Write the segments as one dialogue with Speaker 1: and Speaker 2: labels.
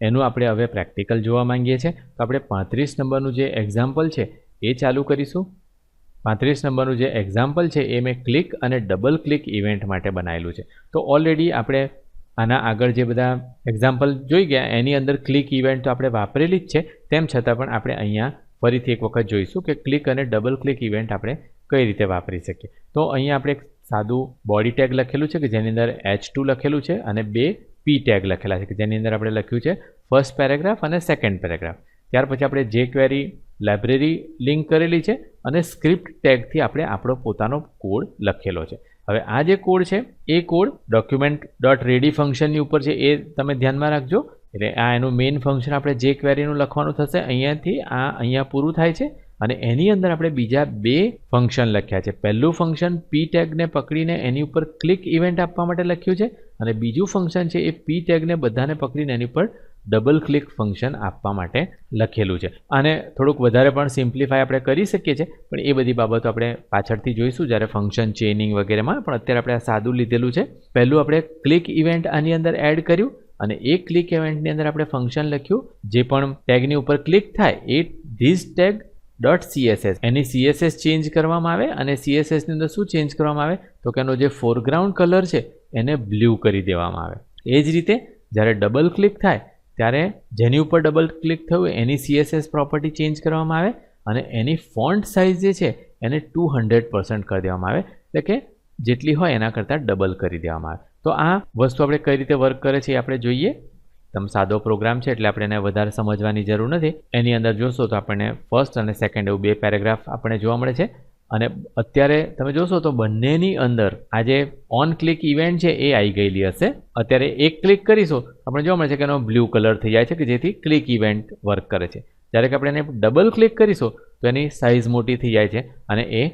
Speaker 1: એનું આપણે હવે પ્રેક્ટિકલ જોવા માંગીએ છીએ. તો આપણે પાંત્રીસ નંબરનું જે એક્ઝામ્પલ છે, એ ચાલુ કરીશું. પાંત્રીસ નંબરનું જે એક્ઝામ્પલ છે, એ મેં ક્લિક અને ડબલ ક્લિક ઇવેન્ટ માટે બનાવેલું છે. તો ઓલરેડી આપણે આના આગળ જે બધા એક્ઝામ્પલ જોઈ ગયા, એની અંદર ક્લિક ઇવેન્ટ તો આપણે વાપરેલી જ છે. તેમ છતાં પણ આપણે અહીંયા ફરીથી એક વખત જોઈશું કે ક્લિક અને ડબલ ક્લિક ઇવેન્ટ આપણે કઈ રીતે વાપરી શકીએ. તો અહીંયા આપણે સાદું બોડી ટેગ લખેલું છે કે જેની અંદર એચ ટુ લખેલું છે અને બે પી ટેગ લખેલા છે, કે જેની અંદર આપણે લખ્યું છે ફર્સ્ટ પેરેગ્રાફ અને સેકન્ડ પેરેગ્રાફ ત્યાર પછી આપણે જે ક્વેરી લાઇબ્રેરી લિંક કરેલી છે અને સ્ક્રિપ્ટ ટેગથી આપણે આપણો પોતાનો કોડ લખેલો છે. હવે આ જે કોડ છે, એ કોડ ડોક્યુમેન્ટ ડોટ રેડી ફંક્શનની ઉપર છે, એ તમે ધ્યાનમાં રાખજો. એટલે આ એનું મેઇન ફંક્શન આપણે જે ક્વેરીનું લખવાનું થશે, અહીંયાથી આ અહીંયા પૂરું થાય છે. અને એની અંદર આપણે બીજા બે ફંક્શન લખ્યા છે. પહેલું ફંક્શન પી ટેગને પકડીને એની ઉપર ક્લિક ઇવેન્ટ આપવા માટે લખ્યું છે અને બીજું ફંક્શન છે એ પી ટેગને બધાને પકડીને એની ઉપર ડબલ ક્લિક ફંક્શન આપવા માટે લખેલું છે. અને થોડુંક વધારે પણ સિમ્પ્લિફાય આપણે કરી શકીએ છીએ, પણ એ બધી બાબતો આપણે પાછળથી જોઈશું જ્યારે ફંક્શન ચેનિંગ વગેરેમાં, પણ અત્યારે આપણે આ સાદું લીધેલું છે. પહેલું આપણે ક્લિક ઇવેન્ટ આની અંદર એડ કર્યું અને એ ક્લિક ઇવેન્ટની અંદર આપણે ફંક્શન લખ્યું, જે પણ ટેગની ઉપર ક્લિક થાય એ ધીસ ટેગ ડોટ સીએસએસ એની સીએસએસ ચેન્જ કરવામાં આવે અને સીએસએસની અંદર શું ચેન્જ કરવામાં આવે? તો કે એનો જે ફોરગ્રાઉન્ડ કલર છે, એને બ્લ્યુ કરી દેવામાં આવે. એ જ રીતે જ્યારે ડબલ ક્લિક થાય, ત્યારે જેની ઉપર ડબલ ક્લિક થયું, એની સીએસએસ પ્રોપર્ટી ચેન્જ કરવામાં આવે અને એની ફોન્ટ સાઇઝ જે છે, એને ટુ હંડ્રેડ પર્સન્ટ કરી દેવામાં આવે. એટલે કે જેટલી હોય એના કરતાં ડબલ કરી દેવામાં આવે. તો આ વસ્તુ આપણે કઈ રીતે વર્ક કરે છે એ આપણે જોઈએ. એકદમ સાદો પ્રોગ્રામ છે એટલે આપણે એને વધારે સમજવાની જરૂર નથી. એની અંદર જોશો તો આપણને ફર્સ્ટ અને સેકન્ડ એવું બે પેરેગ્રાફ આપણને જોવા મળે છે. અને અત્યારે તમે જોશો તો બંનેની અંદર આ જે ઓન ક્લિક ઇવેન્ટ છે એ આવી ગયેલી હશે. અત્યારે એક ક્લિક કરીશું આપણે જોવા મળે છે કે એનો બ્લુ કલર થઈ જાય છે કે જેથી ક્લિક ઇવેન્ટ વર્ક કરે છે. જ્યારે કે આપણે એને ડબલ ક્લિક કરીશું, તો એની સાઇઝ મોટી થઈ જાય છે અને એ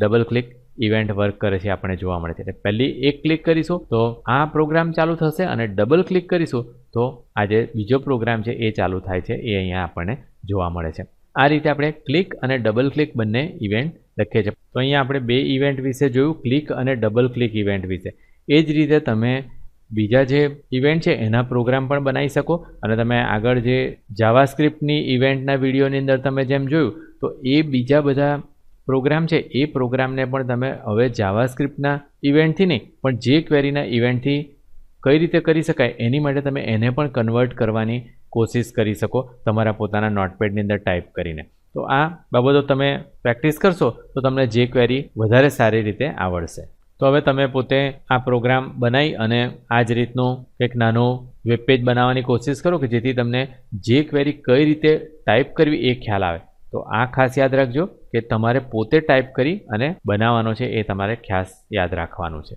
Speaker 1: ડબલ ક્લિક ઇવેન્ટ વર્ક કરે છે આપણે જોવા મળે છે. એટલે પહેલી એક ક્લિક કરીશું, તો આ પ્રોગ્રામ ચાલુ થશે અને ડબલ ક્લિક કરીશું તો આજે બીજો પ્રોગ્રામ છે એ ચાલુ થાય છે, એ અહીંયા આપણને જોવા મળે છે. આ રીતે આપણે ક્લિક અને ડબલ ક્લિક બંને ઇવેન્ટ લખીએ છીએ. તો અહીંયા આપણે બે ઇવેન્ટ વિશે જોયું, ક્લિક અને ડબલ ક્લિક ઇવેન્ટ વિશે. એ જ રીતે તમે બીજા જે ઇવેન્ટ છે એના પ્રોગ્રામ પણ બનાવી શકો અને તમે આગળ જે જાવા સ્ક્રિપ્ટની ઇવેન્ટના વિડીયોની અંદર તમે જેમ જોયું, તો એ બીજા બધા પ્રોગ્રામ છે, એ પ્રોગ્રામને પણ તમે હવે જાવા સ્ક્રિપ્ટના ઇવેન્ટથી નહીં, પણ જે ક્વેરીના ઇવેન્ટથી કઈ રીતે કરી શકાય? એની માટે તમે એને પણ કન્વર્ટ કરવાની કોશિશ કરી શકો તમારા પોતાના નોટપેડની અંદર ટાઈપ કરીને. તો આ બાબતો તમે પ્રેક્ટિસ કરશો તો તમને જે ક્વેરી વધારે સારી રીતે આવડશે. તો હવે તમે પોતે આ પ્રોગ્રામ બનાવી અને આ જ રીતનું એક નાનું વેબ પેજ બનાવવાની કોશિશ કરો કે જેથી તમને જે ક્વેરી કઈ રીતે ટાઈપ કરવી એ ખ્યાલ આવે. તો આ ખાસ યાદ રાખજો કે તમારે પોતે ટાઈપ કરી અને બનાવવાનો છે એ તમારે ખાસ યાદ રાખવાનું છે.